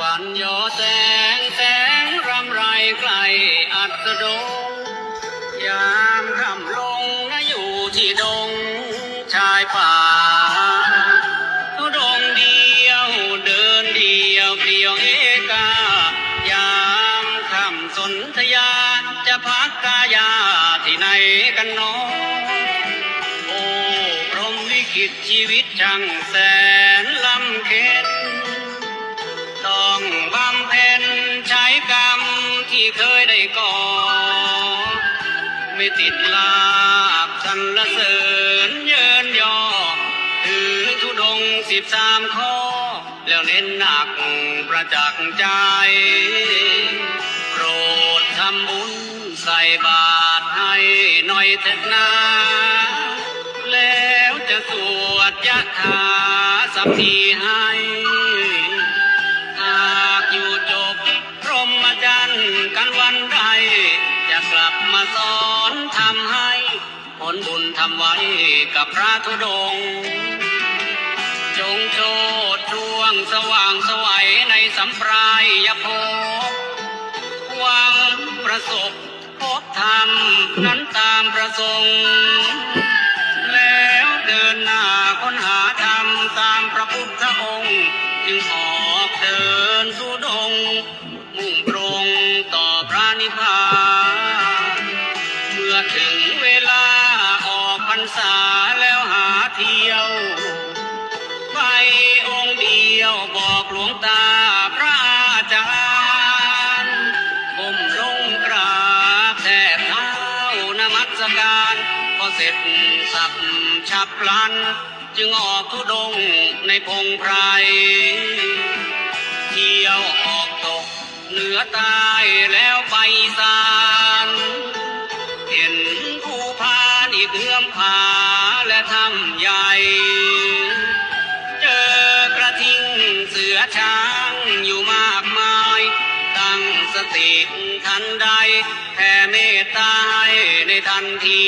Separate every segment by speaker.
Speaker 1: วรรค์โยแสงแสงรำไรไกลอัสดง ยามค่ำลงนะอยู่ที่ดงชายป่าดงเดียวเดินเดียวเดียวเอกายามคำสนธยาจะพักกายาที่ไหนกันน้องโอ้พรมวิกิตชีวิตจังแสนลำเค็ญ เคยได้ก่อ ไม่ติดลาบสรรเสริญเยินยอ ถือธุดงสิบสามข้อ แล้วเน้นหนักประจักษ์ใจ โปรดทำบุญใส่บาตรให้หน่อยเถิดนาแล้วจะสวดยะถาสัพพีให้ กันวันใดจะกลับมาสอนทำให้ ผลบุญทำไว้กับพระธุดง จงโชดช่วงสว่างสวัยในสัมปรายยภพหวังประสบพบธรรมนั้นตามประสงค์แล้วเดินหน้าค้นหาธรรมตามพระพุทธองค์ จึงออกเดินสู่ดง รษาแล้วหาเที่ยว ไปองค์เดียวบอกหลวงตาพระอาจารย์ก้มลงกราบแทบเท้านมัสการพอเสร็จสับฉับพลัน จึงออกทุดงในพงไพรเที่ยวออกตกเหนือใต้แล้วไปอีสา ผาและทำใหญ่ เจอกระทิงเสือช้างอยู่มากมาย ตั้งสติทันใดแผ่เมตตาให้ในทันที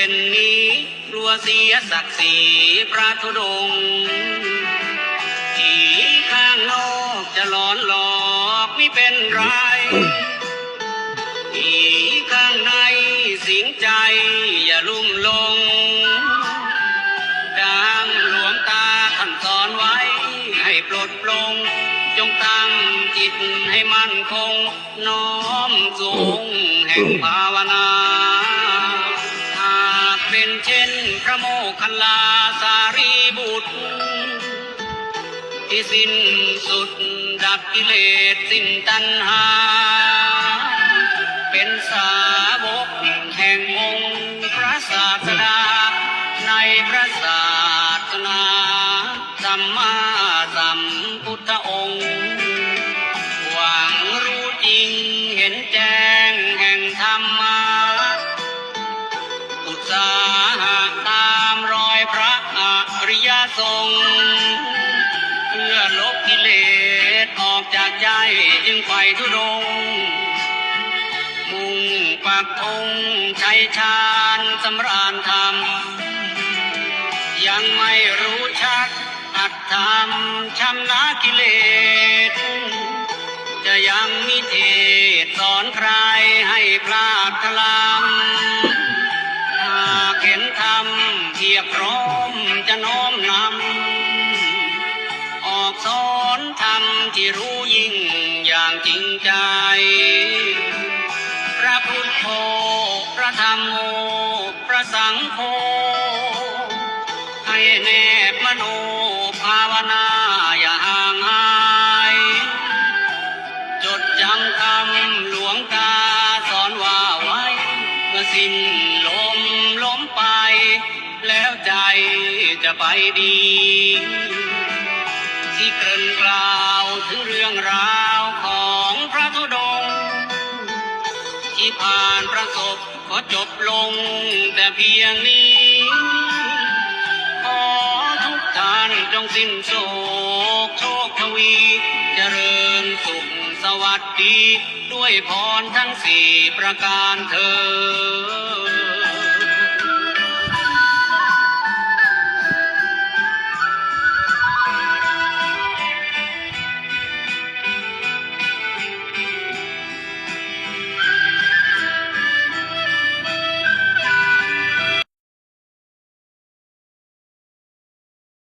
Speaker 1: เป็นนี้กลัวเสียศักดิ์ศรีพระธุดงค์ผีข้างนอกจะหลอนหลอกไม่เป็นไรผีข้างในสิงใจอย่าลุ่มลงดังหลวงตาท่านสอนไว้ ให้ปลดปลง จงตั้งจิตให้มั่นคง น้อมสูงแห่งภาวนา เป็นเช่นพระโมคคัลลาสารีบุตร ที่สิ้นสุดดับกิเลสสิ้นตัณหา เป็นสาวกแห่งองค์พระศาสดา ในพระศาสนาสัมมาสัมพุทธองค์หวังรู้จริงเห็นแจ้งแห่งธรรมะอุตสา ริยสงเพื่อลบกิเลสออกจากใจจึงไปทุดง มุ่งปักองค์ชัยชาญสำราญธรรม ยังไม่รู้ชัดอัตธรรมชำนะกิเลส จะยังมิเทศสอนใครให้พลาดพลำหากเห็นธรรมเพียบพร้อมจะน้อม ที่รู้ยิ่งอย่างจริงใจ พระพุทธโธพระธรรมโมพระสังโฆให้แนบมโนภาวนาอย่าห่างหาย จดจำคำหลวงตาสอนว่าไว้เมื่อสิ้นลมล้มไป แล้วใจจะไปดีที่เกริ่นกลา ประสบขอจบลงแต่เพียงนี้ขอทุกท่านจงสิ้นโศกโชคทวี เจริญสุขสวัสดี ด้วยพรทั้งสี่ประการเธอ